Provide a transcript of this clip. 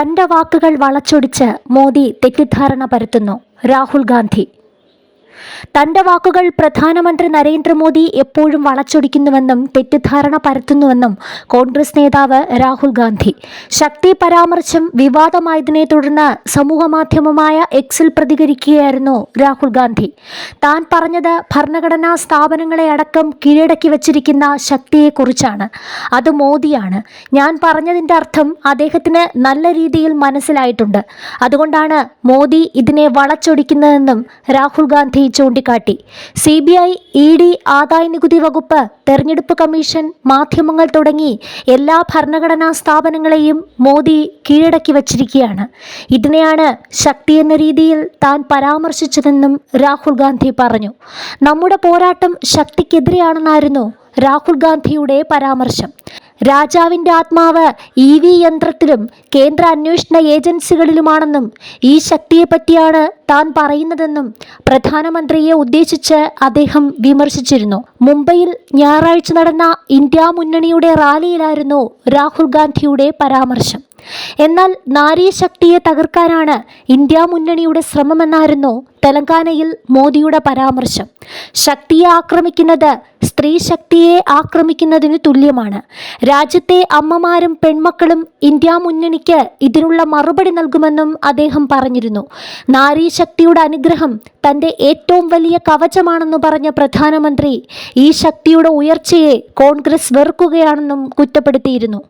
തന്റെ വാക്കുകൾ വളച്ചൊടിച്ച് മോദി തെറ്റിദ്ധാരണ പരത്തുന്നു. രാഹുൽ ഗാന്ധി. തന്റെ വാക്കുകൾ പ്രധാനമന്ത്രി നരേന്ദ്രമോദി എപ്പോഴും വളച്ചൊടിക്കുന്നുവെന്നും തെറ്റിദ്ധാരണ പരത്തുന്നുവെന്നും കോൺഗ്രസ് നേതാവ് രാഹുൽ ഗാന്ധി. ശക്തി പരാമർശം വിവാദമായതിനെ തുടർന്ന് സമൂഹമാധ്യമമായ എക്സിൽ പ്രതികരിക്കുകയായിരുന്നു രാഹുൽ ഗാന്ധി. താൻ പറഞ്ഞത് ഭരണഘടനാ സ്ഥാപനങ്ങളെ അടക്കം കീഴടക്കി വച്ചിരിക്കുന്ന ശക്തിയെക്കുറിച്ചാണ്. അത് മോദിയാണ്. ഞാൻ പറഞ്ഞതിന്റെ അർത്ഥം അദ്ദേഹത്തിന് നല്ല രീതിയിൽ മനസ്സിലായിട്ടുണ്ട്. അതുകൊണ്ടാണ് മോദി ഇതിനെ വളച്ചൊടിക്കുന്നതെന്നും രാഹുൽ ഗാന്ധി ചൂണ്ടിക്കാട്ടി. C B I E D ആദായ നികുതി വകുപ്പ് തെരഞ്ഞെടുപ്പ് കമ്മീഷൻ മാധ്യമങ്ങൾ തുടങ്ങി എല്ലാ ഭരണഘടനാ സ്ഥാപനങ്ങളെയും മോദി കീഴടക്കി വച്ചിരിക്കുകയാണ്. ഇതിനെയാണ് ശക്തി എന്ന രീതിയിൽ താൻ പരാമർശിച്ചതെന്നും രാഹുൽ ഗാന്ധി പറഞ്ഞു. നമ്മുടെ പോരാട്ടം ശക്തിക്കെതിരെയാണെന്നായിരുന്നു രാഹുൽ ഗാന്ധിയുടെ പരാമർശം. രാജാവിന്റെ ആത്മാവ് ഇ വി യന്ത്രത്തിലും കേന്ദ്ര അന്വേഷണ ഏജൻസികളിലുമാണെന്നും ഈ ശക്തിയെപ്പറ്റിയാണ് താൻ പറയുന്നതെന്നും പ്രധാനമന്ത്രിയെ ഉദ്ദേശിച്ച് അദ്ദേഹം വിമർശിച്ചിരുന്നു. മുംബൈയിൽ ഞായറാഴ്ച നടന്ന ഇന്ത്യ മുന്നണിയുടെ റാലിയിലായിരുന്നു രാഹുൽ ഗാന്ധിയുടെ പരാമർശം. എന്നാൽ നാരീശക്തിയെ തകർക്കാനാണ് ഇന്ത്യ മുന്നണിയുടെ ശ്രമമെന്നായിരുന്നു തെലങ്കാനയിൽ മോദിയുടെ പരാമർശം. ശക്തിയെ ആക്രമിക്കുന്നത് സ്ത്രീ ശക്തിയെ ആക്രമിക്കുന്നതിന് തുല്യമാണ്. രാജ്യത്തെ അമ്മമാരും പെൺമക്കളും ഇന്ത്യ മുന്നണിക്ക് ഇതിനുള്ള മറുപടി നൽകുമെന്നും അദ്ദേഹം പറഞ്ഞിരുന്നു. നാരീശക്തിയുടെ അനുഗ്രഹം തന്റെ ഏറ്റവും വലിയ കവചമാണെന്ന് പറഞ്ഞ പ്രധാനമന്ത്രി ഈ ശക്തിയുടെ ഉയർച്ചയെ കോൺഗ്രസ് വെറുക്കുകയാണെന്നും കുറ്റപ്പെടുത്തിയിരുന്നു.